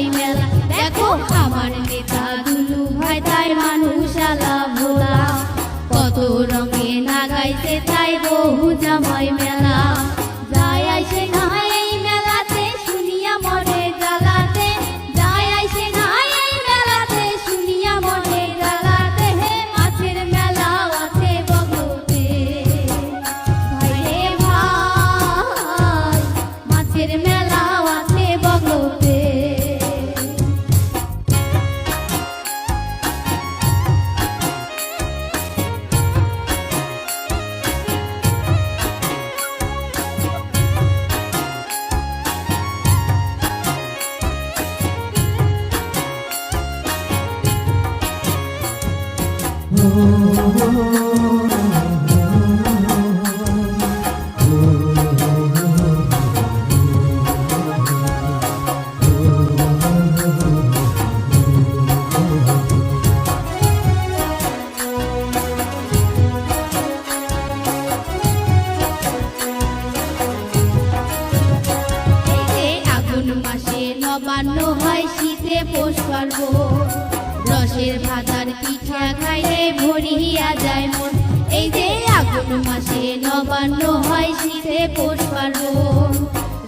হয় মেলা। দেখো আমার নবান্ন হয় শীতে পৌষ পার্বণ। রসের ভাতার পিঠা খাইলে ভরিয়া যায় মন। এই যে আগুন মাসে নবান্ন হয় শীতে পৌষ পার্বণ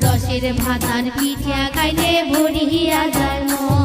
রসের ভাতার পিঠা খাইলে ভরিয়া যায় মন।